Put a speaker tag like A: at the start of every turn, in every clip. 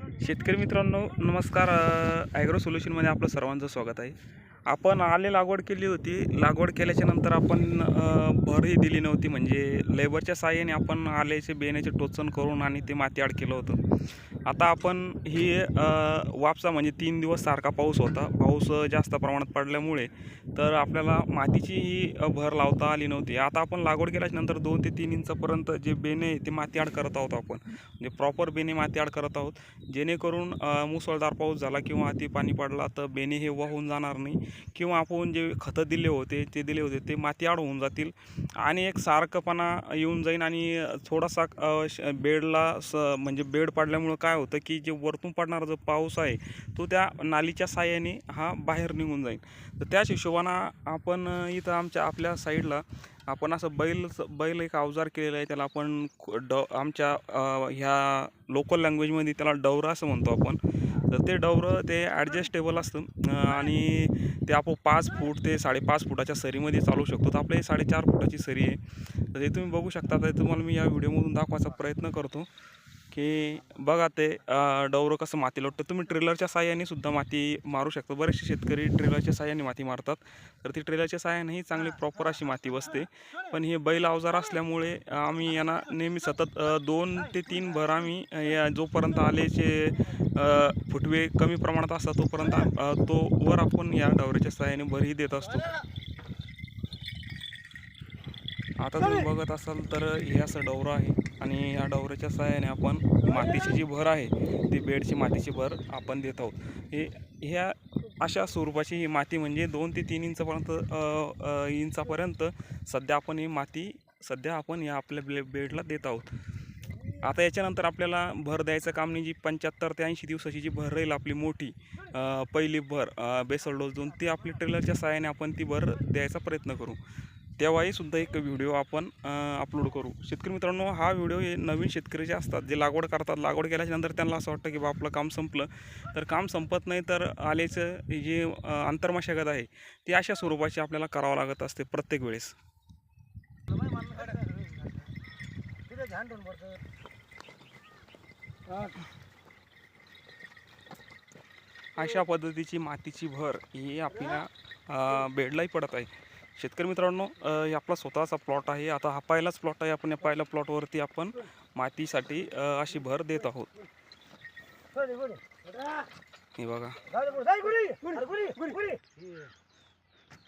A: शेतकरी मित्रांनो नमस्कार. ॲग्रो सोल्युशनमध्ये आपलं सर्वांचं स्वागत आहे. आपण आले लागवड केली होती. लागवड केल्याच्यानंतर आपण भरही दिली नव्हती. म्हणजे लेबरच्या साहाय्याने आपण आल्याचे बेण्याचे टोचन करून आणि ते माती आड केलं होतं. आता आपण ही वापसा म्हणजे तीन दिवस सारखा पाऊस होता. पाऊस जास्त प्रमाणात पडल्यामुळे तर आपल्याला मातीची ही भर लावता आली नव्हती. आता आपण लागवड केल्याच्यानंतर दोन ते तीन इंचपर्यंत जे बेणे ते माती आड करत आहोत आपण. म्हणजे प्रॉपर बेणे माती आड करत आहोत. जेणेकरून मुसळधार पाऊस झाला किंवा अति पाणी पडला तर बेणे हे वाहून जाणार नाही. किंवा आपण जे खतं दिले होते ते दिले होते ते माती आड होऊन जातील. आणि एक सारखंपणा येऊन जाईल आणि थोडासा श- बेडला स म्हणजे बेड पडल्यामुळं काय काय होतं की जे वरतून पडणारा जो पाऊस आहे तो त्या नालीच्या साह्याने हा बाहेर निघून जाईल. तर त्याच हिशोबानं आपण इथं आमच्या आपल्या साईडला आपण असं बैल बैल एक अवजार केलेला आहे. त्याला आपण ड आमच्या ह्या लोकल लँग्वेजमध्ये त्याला डवरं असं म्हणतो आपण. तर ते डवरं ते ॲडजस्टेबल असतं आणि ते आपण पाच फूट ते साडेपाच फुटाच्या सरीमध्ये चालू शकतो. तर आपल्या साडेचार फुटाची सरी आहे. तर ते तुम्ही बघू शकता. तर तुम्हाला मी या व्हिडिओमधून दाखवायचा प्रयत्न करतो. की बघा ते डवरं कसं माती लोटतं. तुम्ही ट्रेलरच्या साह्याने सुद्धा माती मारू शकता. बरेचसे शेतकरी ट्रेलरच्या साह्याने माती मारतात. तर ती ट्रेलरच्या साह्यानेही चांगली प्रॉपर अशी माती बसते. पण हे बैल अवजार असल्यामुळे आम्ही यांना नेहमी सतत दोन ते तीन भर आम्ही या जोपर्यंत आलेचे फुटवे कमी प्रमाणात असतात तोपर्यंत तो वर आपण या डवऱ्याच्या साह्याने भरही देत असतो. आता तुम्ही बघत असाल तर हे असं डवरं आहे आणि या डवऱ्याच्या सहाय्याने आपण मातीची जी भर आहे ती बेडची मातीची भर आपण देत आहोत. हे ह्या अशा स्वरूपाची ही माती म्हणजे दोन ते तीन इंचापर्यंत इंचापर्यंत सध्या आपण ही माती सध्या आपण या आपल्या ब्ले बेडला देत आहोत. आता याच्यानंतर आपल्याला भर द्यायचं काम नाही जी पंच्याहत्तर ते ऐंशी दिवसाची जी भर राहील आपली मोठी पहिली भर बेसल डोस देऊन ती आपली ट्रेलरच्या सहाय्याने आपण ती भर द्यायचा प्रयत्न करू. तेव्हाही सुद्धा एक व्हिडिओ आपण अपलोड करू. शेतकरी मित्रांनो हा व्हिडिओ हे नवीन शेतकरी जे असतात जे लागवड करतात लागवड केल्याच्यानंतर त्यांना असं वाटतं की बा आपलं काम संपलं. तर काम संपत नाही तर आलेचं जे अंतर्मशागत आंतरमशागत आहे ती अशा स्वरूपाची आपल्याला करावं लागत असते प्रत्येक वेळेस. अशा पद्धतीची मातीची भर ही आपल्या बेडलाही पडत आहे. शेतकरी मित्रांनो हे आपला स्वतःचा प्लॉट आहे. आता हा पहिलाच प्लॉट आहे. आपण या पहिल्या प्लॉटवरती आपण मातीसाठी अशी भर देत आहोत. हे बघा.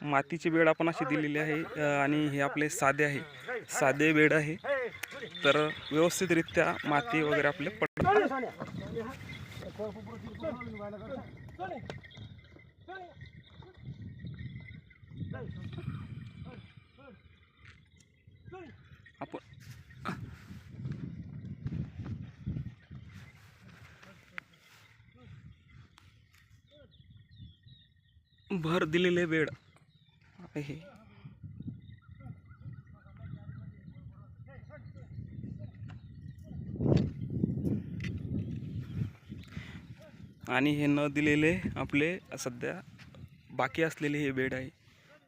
A: मातीची बेड आपण अशी दिलेली आहे आणि हे आपले साधे आहे. साधे बेड आहे. तर व्यवस्थितरित्या माती वगैरे आपले पड आपण भर दिलेले बेड आहे. आणि हे न दिलेले आपले सध्या बाकी असलेले हे बेड आहे.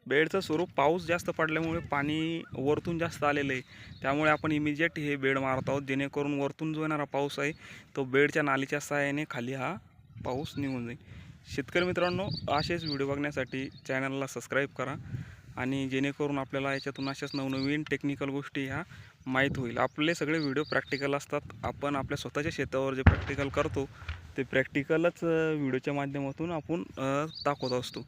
A: बेडचं स्वरूप पाऊस जास्त पडल्यामुळे पाणी वरतून जास्त आलेलं आहे. त्यामुळे आपण इमिजिएट हे बेड मारत आहोत. जेणेकरून वरतून जो येणारा पाऊस आहे तो बेडच्या नालीच्या सहाय्याने खाली हा पाऊस निघून जाईल. शेतकरी मित्रांनो असेच व्हिडिओ बघण्यासाठी चॅनलला सबस्क्राईब करा आणि जेणेकरून आपल्याला याच्यातून अशाच नवनवीन टेक्निकल गोष्टी ह्या माहीत होईल. आपले सगळे व्हिडिओ प्रॅक्टिकल असतात. आपण आपल्या स्वतःच्या शेतावर जे प्रॅक्टिकल करतो ते प्रॅक्टिकलच व्हिडिओच्या माध्यमातून आपण दाखवत असतो.